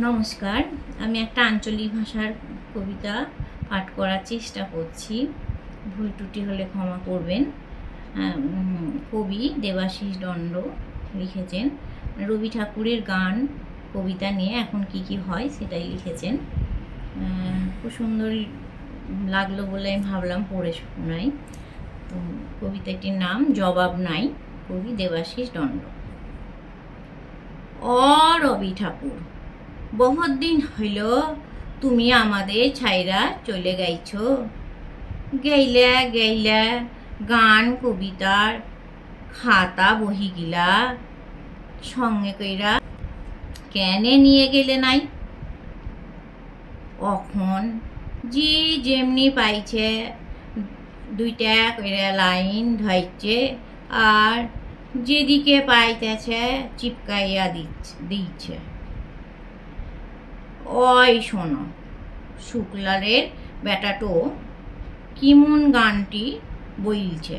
নমস্কার, আমি একটা আঞ্চলিক ভাষার কবিতা পাঠ করার চেষ্টা করছি। ভুল ত্রুটি হলে ক্ষমা করবেন। কবি দেবাশিস দণ্ড লিখেছেন। রবি ঠাকুরের গান, কবিতা নিয়ে এখন কি কি হয় সেটাই লিখেছেন। খুব সুন্দর লাগল বলে আমি ভাবলাম পড়ে শোনাই। তো কবিতাটির নাম জবাব নাই, কবি দেবাশিস দণ্ড। অ রবি ঠাকুর বহুত দিন হইল তুমি আমাদের ছাইরা চলে গাইছ। গেইলে গেইলে, গান, কবিতার খাতা বহিগিলা সঙ্গে কইরা কেনে নিয়ে গেলে নাই? অখন যে যেমনি পাইছে, দুইটা করে লাইন ধরছে আর যেদিকে পাইতেছে, চিপকাইয়া দিচ্ছে দিচ্ছে ওই শোনো। শুক্লারের বেটাটো কিমন গানটি বইলছে?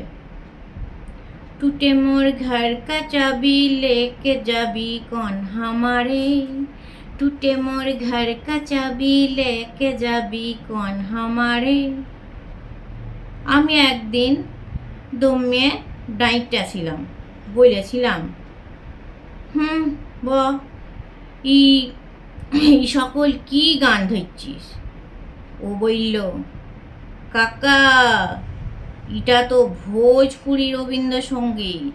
টুটে মোর ঘর কা চাবি লেকে যাবি কন হামারে? টুটে মোর ঘর কা চাবি লেকে যাবি কন হামারে? আমি একদিন দমে ডাইটটা ছিলাম বলেছিলাম হুম, ব, ই এই সকল কি গান ধরছিস? ও বলল, কাকা, এটা তো ভোজপুরি রবীন্দ্রসঙ্গীত।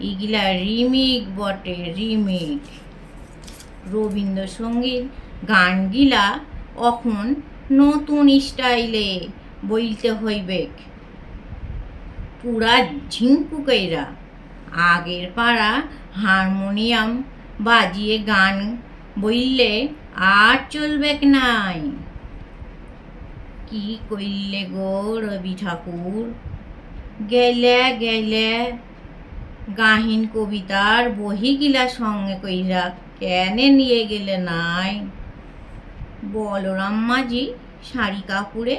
এগুলা রিমিক বটে, রিমিক। রবীন্দ্রসঙ্গীত গানগিলা এখন নতুন স্টাইলে বইলতে হইবে। পুরা ঝিঙ্কুকেরা আগের পাড়া হারমোনিয়াম বাজিয়ে গান বইলে আর চলবে নাই। কি কইলে গো রবি ঠাকুর? গেলে গেলে গাহিন কবিতার বহিগিলা সঙ্গে কইরা কেনে নিয়ে গেলে নাই? বলরাম মাঝি শাড়ি কাপড়ে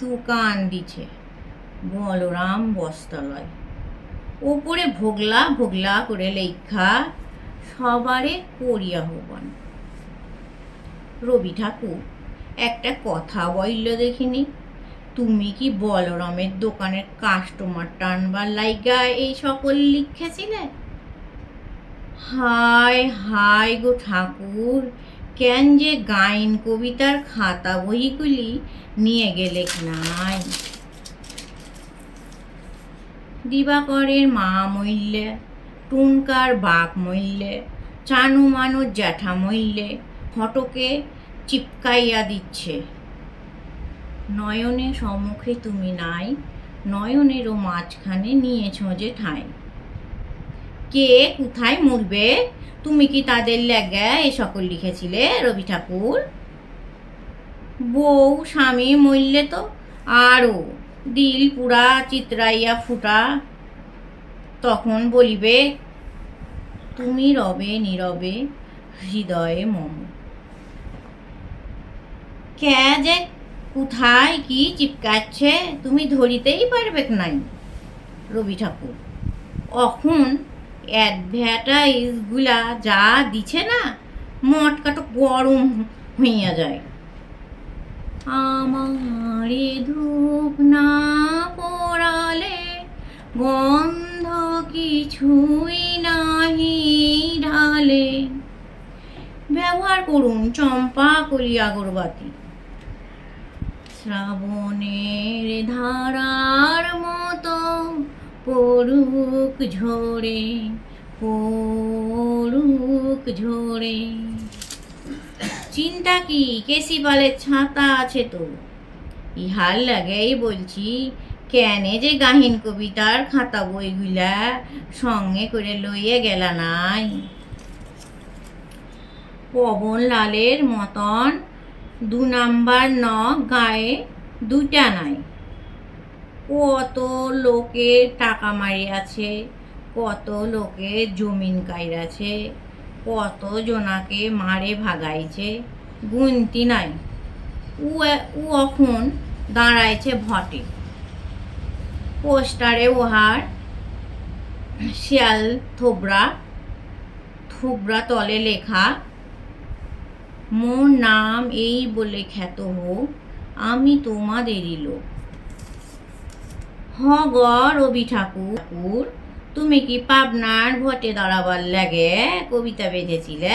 দোকান দিছে, বলরাম বস্তালয়। ওপরে ভোগলা ভোগলা করে লেখা সবারে করিয়া হবান রবি ঠাকুর, একটা কথা বইল দেখিনি। তুমি কি বলরামের দোকানের কাস্টমার টানবার লাইগা এই সকল লিখেছিলে? হায় হায় গো ঠাকুর, কেন যে গাইন কবিতার খাতা বইগুলি নিয়ে গেলে নাই? দিবাকরের মা মইল্যে টুনকার বাঘ মইল্যে চানু মানুষ জ্যাঠা মইল্যে ফটকে চিপকাইয়া দিচ্ছে। নয়নের সম্মুখে তুমি নাই, নয়নেরও মাঝখানে নিয়েছ যে ঠাঁই। কে কোথায় মরবে? তুমি কি তাদের লেগে এ সকল লিখেছিলে, রবি ঠাকুর? বউ, স্বামী মরলে তো, আরও দিল পুরা, চিত্রাইয়া ফুটা তখন বলিবে, তুমি রবে নীরবে, হৃদয়ে মম। কে যে, কোথায় কি চিপকাচ্ছে তুমি ধরিতেই পারবে নাই, রবি ঠাকুর। এখন অ্যাডভার্টাইজগুলা যা দিছে না মটকাটা গরম হইয়া যায়। আমারে ধূপ না পড়ালে গন্ধ কিছুই নাহি ঢালে। ব্যবহার করুন চম্পা কলি আগরবাতি। শ্রাবণের ধারার মতো পড়ুক ঝরে পড়ুক ঝরে। চিন্তা কি কেসি ছাতা আছে তো? ইহার লাগেই বলছি কেনে যে গাহিন কবিতার খাতা বইগুলা সঙ্গে করে লইয়ে গেলা নাই। পবন লালের মতন দু নাম্বার ন গায়ে দুটা নাই। কত লোকের টাকা মারিয়াছে, কত লোকের জমিন কাইরাছে, কত জনাকে মারে ভাগাইছে, গুনতি নাই। এ- এখন দাঁড়াইছে ভটে। পোস্টারে উহার শিয়াল, থোবরা থোবরা তলে লেখা, মোর নাম এই বলে খ্যাত হোক আমি তোমাদেরই লোক। হ গ, রবি ঠাকুর। তুমি কি পাবনার ভোটে দাঁড়াবার লাগে কবিতা বেঁধেছিলে?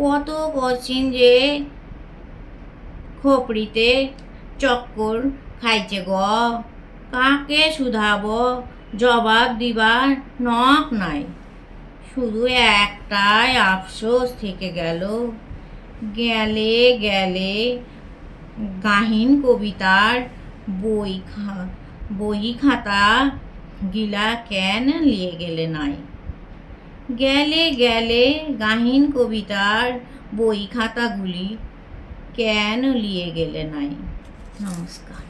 কত কচিন যে খোপড়িতে চক্কর খাইছে গ। কাকে শুধাব? জবাব দিবার নখ নাই। শুধু একটাই আফসোস থেকে গেল। গেলে গেলে গাহিন কবিতার বই খা, বই খাতা গিলা কেন লিয়ে গেলে নাই? গেলে গেলে গাহিন কবিতার বই খাতাগুলি কেন লিয়ে গেলে নাই? নমস্কার।